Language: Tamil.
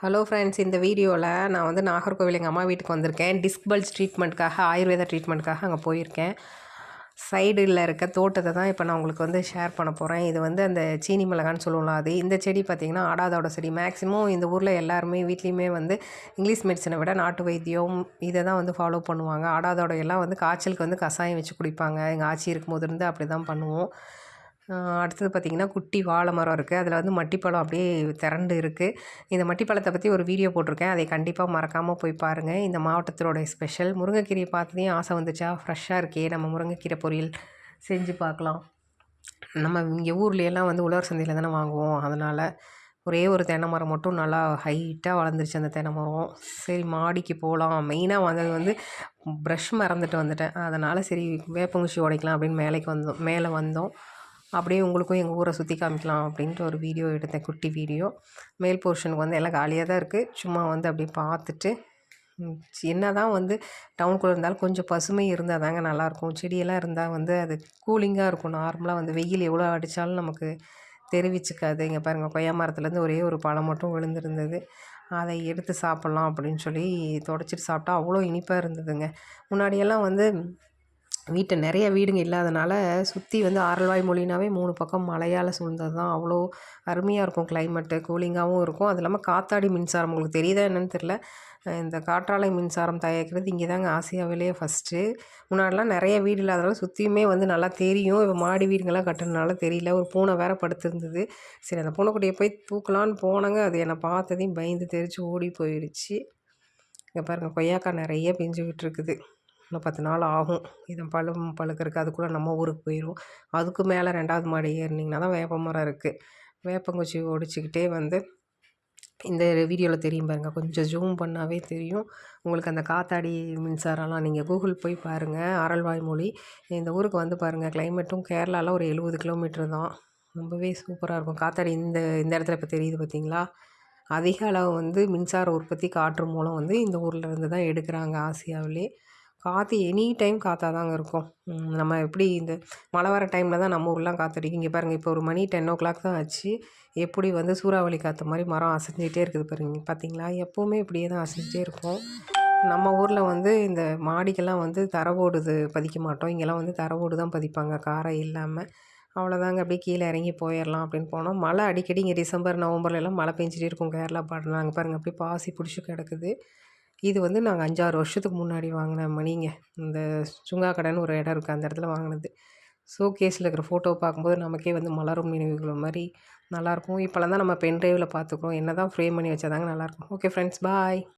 ஹலோ ஃப்ரெண்ட்ஸ் இந்த வீடியோவில் நான் வந்து நாகர்கோவில் எங்கள் அம்மா வீட்டுக்கு வந்திருக்கேன். டிஸ்க் பல்ஸ் ட்ரீட்மெண்ட்காக ஆயுர்வேத ட்ரீட்மெண்ட்காக அங்கே போயிருக்கேன். சைடில் இருக்க தோட்டத்தை தான் இப்போ நான் உங்களுக்கு வந்து ஷேர் பண்ண போகிறேன் இது வந்து அந்த சீனி மிளகான்னு சொல்லுவோம்ல அது. இந்த செடி பார்த்திங்கன்னா ஆடாதோட செடி. மேக்ஸிமம் இந்த ஊரில் எல்லாருமே வீட்லேயுமே வந்து இங்கிலீஷ் மெடிசனை விட நாட்டு வைத்தியம் இதை தான் வந்து ஃபாலோ பண்ணுவாங்க. ஆடாதோட எல்லாம் வந்து காய்ச்சலுக்கு வந்து கஷாயம் வச்சு குடிப்பாங்க. எங்கள் ஆட்சி இருக்கும்போது இருந்து அப்படி தான் பண்ணுவோம். அடுத்தது பார்த்திங்கன்னா குட்டி வாழை மரம் இருக்குது அதில் வந்து மட்டிப்பழம் அப்படியே திரண்டு இருக்குது இந்த மட்டிப்பழத்தை பற்றி ஒரு வீடியோ போட்டிருக்கேன். அதை கண்டிப்பாக மறக்காமல் போய் பாருங்கள் இந்த மாவட்டத்தோட ஸ்பெஷல் முருங்கைக்கீரையை பார்த்ததையும் ஆசை வந்துச்சா? ஃப்ரெஷ்ஷாக இருக்கே. நம்ம முருங்கைக்கீரை பொரியல் செஞ்சு பார்க்கலாம். நம்ம இங்கே ஊர்லேயெல்லாம் வந்து உழவர் சந்தையில் தானே வாங்குவோம். அதனால் ஒரே ஒரு தென்னை மரம் மட்டும் நல்லா ஹைட்டாக வளர்ந்துருச்சு அந்த தென்னை மரம். சரி மாடிக்கு போகலாம் மெயினாக வந்தது வந்து ப்ரஷ் மறந்துட்டு வந்துட்டேன். அதனால் சரி வேப்பங்குச்சி உடைக்கலாம் அப்படின்னு மேலேக்கு வந்தோம். மேலே வந்தோம். அப்படியே உங்களுக்கும் எங்கள் ஊரை சுற்றி காமிக்கலாம் அப்படின்ட்டு ஒரு வீடியோ எடுத்தேன். குட்டி வீடியோ மேல் போர்ஷனுக்கு வந்து எல்லாம் காலியாக தான் இருக்குது சும்மா வந்து அப்படியே பார்த்துட்டு என்ன தான் வந்து டவுனுக்குள்ளே இருந்தாலும் கொஞ்சம் பசுமை இருந்தால் தாங்க நல்லாயிருக்கும். செடியெல்லாம் இருந்தால் வந்து அது கூலிங்காக இருக்கும். நார்மலாக வந்து வெயில் எவ்வளோ அடித்தாலும் நமக்கு தெரிவிச்சுக்காது. இங்கே பாருங்கள் கொய்யா மரத்துலேருந்து ஒரே ஒரு பழம் மட்டும் விழுந்திருந்தது. அதை எடுத்து சாப்பிட்லாம் அப்படின்னு சொல்லி தொடச்சிட்டு சாப்பிட்டா அவ்வளோ இனிப்பாக இருந்ததுங்க. முன்னாடியெல்லாம் வந்து வீட்டை நிறைய வீடுங்க இல்லாதனால சுற்றி வந்து ஆரல்வாய் மொழினாவே மூணு பக்கம் மலையால் சூழ்ந்தது தான் அவ்வளோ அருமையாக இருக்கும் கிளைமேட்டு கூலிங்காகவும் இருக்கும். அது இல்லாமல் காத்தாடி மின்சாரம் உங்களுக்கு தெரியுதா என்னன்னு தெரில இந்த காற்றாலை மின்சாரம் தயாரிக்கிறது இங்கே தாங்க ஆசியாவிலேயே ஃபஸ்ட்டு முன்னாடிலாம் நிறைய வீடு இல்லாதனால சுற்றியுமே வந்து நல்லா தெரியும். இப்போ மாடி வீடுங்கள்லாம் கட்டுறதுனால தெரியல. ஒரு பூனை வேற படுத்துருந்தது. சரி அந்த பூனைக்குட்டியை போய் தூக்கலான்னு போனாங்க. அது என்னை பார்த்ததையும் பயந்து தெரிச்சு ஓடி போயிடுச்சு. இங்கே பாருங்கள் கொய்யாக்காய் நிறைய பிஞ்சு விட்டுருக்குது. இன்னும் பத்து நாள் ஆகும். இதை பழம் பழுக்கிறதுக்கு அதுக்குள்ளே நம்ம ஊருக்கு போயிடும் அதுக்கு மேலே ரெண்டாவது மாடி ஏறினீங்கன்னா தான் வேப்ப மரம் இருக்குது வேப்பங்குச்சி ஒடிச்சிக்கிட்டே வந்து இந்த வீடியோவில் தெரியும் பாருங்கள் கொஞ்சம் ஜூம் பண்ணாவே தெரியும். உங்களுக்கு அந்த காத்தாடி மின்சாரம்லாம் நீங்கள் கூகுள் போய் பாருங்கள் அரல்வாய் மொழி. இந்த ஊருக்கு வந்து பாருங்கள் கிளைமேட்டும் கேரளாவில் ஒரு எழுபது கிலோமீட்டர் தான். ரொம்பவே சூப்பராக இருக்கும். காத்தாடி இந்த இந்த இடத்துல இப்போ தெரியுது பார்த்தீங்களா அதிக அளவு வந்து மின்சார உற்பத்தி காற்று மூலம் வந்து இந்த ஊரில் இருந்து தான் எடுக்கிறாங்க ஆசியாவிலே. காற்று எனி டைம் காற்றா தாங்க இருக்கும் நம்ம எப்படி இந்த மழை வர டைமில் தான் நம்ம ஊர்லாம் காற்றடிக்கும் இங்கே பாருங்கள் இப்போ ஒரு மணி டென் ஓ கிளாக் தான் ஆச்சு. எப்படி வந்து சூறாவளி காற்று மாதிரி மரம் அசைஞ்சிட்டே இருக்குது பாருங்க. பார்த்தீங்களா எப்போவுமே இப்படியே தான் அசைஞ்சிட்டே இருக்கும் நம்ம ஊரில் வந்து இந்த மாடிக்கெல்லாம் வந்து தரவோடுது பதிக்க மாட்டோம். இங்கெல்லாம் வந்து தரவோடு தான் பதிப்பாங்க. காரை இல்லாமல் அவ்வளோதாங்க. அப்படியே கீழே இறங்கி போயிடலாம் அப்படின்னு போனோம். மழை அடிக்கடி இங்கே டிசம்பர் நவம்பர்லலாம் மழை பெஞ்சிட்டே இருக்கும். கேரளா பாட்டு பாருங்கள் அப்படியே பாசி பிடிச்சி கிடக்குது. இது வந்து நாங்கள் அஞ்சாறு வருஷத்துக்கு முன்னாடி வாங்கின மணிங்க. இந்த சுங்கா கடைன்னு ஒரு இடம் இருக்குது அந்த இடத்துல வாங்கினது. ஷோகேஸில் இருக்கிற ஃபோட்டோவை பார்க்கும்போது நமக்கே வந்து மலரும் நினைவுகள் மாதிரி நல்லாயிருக்கும் இப்போலாம் தான் நம்ம பென்ட்ரைவில் பார்த்துக்குறோம். என்ன தான் ஃப்ரேம் பண்ணி வச்சாதாங்க நல்லாயிருக்கும் ஓகே ஃப்ரெண்ட்ஸ் பாய்